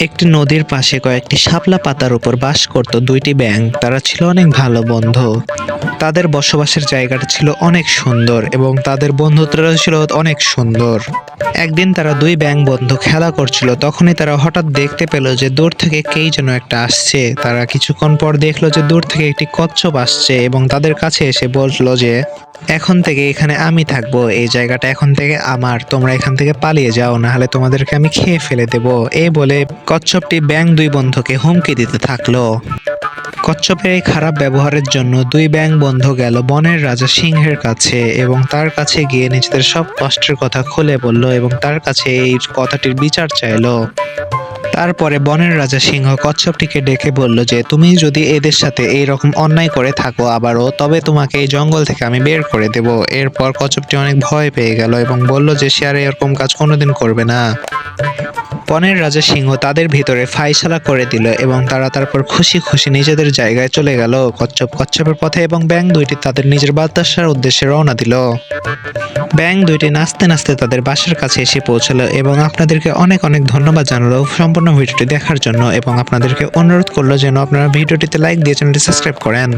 একটি নদীর পাশে কয়েকটি শাপলা পাতার উপর বাস করত দুইটি ব্যাঙ। তারা ছিল অনেক ভালো বন্ধু। তাদের বসবাসের জায়গাটা ছিল অনেক সুন্দর এবং তাদের বন্ধুত্বটা ছিল অনেক সুন্দর। একদিন তারা দুই ব্যাঙ বন্ধু খেলা করছিল, তখনই তারা হঠাৎ দেখতে পেল যে দূর থেকে কেই যেন একটা আসছে। তারা কিছুক্ষণ পর দেখল যে দূর থেকে একটি কচ্ছপ আসছে এবং তাদের কাছে এসে বলল যে, এখন থেকে এখানে আমি থাকব, এই জায়গাটা এখন থেকে আমার, তোমরা এখান থেকে পালিয়ে যাও না হলে তোমাদেরকে আমি খেয়ে ফেলে দেব। এই বলে কচ্ছপটি ব্যাং দুই বন্ধুকে হুমকি দিতে থাকল। কচ্ছপের এই খারাপ ব্যবহারের জন্য দুই ব্যাং বন্ধ গেল বনের রাজা সিংহের কাছে এবং তার কাছে গিয়ে নিজেদের সব কষ্টের কথা খুলে বলল এবং তার কাছে এই কথাটির বিচার চাইলো। তারপরে বনের রাজা সিংহ কচ্ছপটিকে ডেকে বলল যে, তুমি যদি এদের সাথে এই রকম অন্যায় করে থাকো আবারও, তবে তোমাকে এই জঙ্গল থেকে আমি বের করে দেব। এরপর কচ্ছপটি অনেক ভয় পেয়ে গেল এবং বলল যে, সে আর এরকম কাজ কোনোদিন করবে না। বনের রাজা সিংহ তাদের ভিতরে ফাইসালা করে দিল এবং তারা তারপর খুশি খুশি নিজেদের জায়গায় চলে গেল। কচ্ছপ কচ্ছপের পথে এবং ব্যাং দুইটি তাদের নিজের বাতাসার উদ্দেশ্যে রওনা দিল। ব্যাং দুইটি নাচতে নাচতে তাদের বাসার কাছে এসে পৌঁছালো এবং আপনাদেরকে অনেক অনেক ধন্যবাদ জানালো সম্পূর্ণ ভিডিওটি দেখার জন্য এবং আপনাদেরকে অনুরোধ করল যেন আপনারা ভিডিওটিতে লাইক দিয়ে চ্যানেলটি সাবস্ক্রাইব করেন।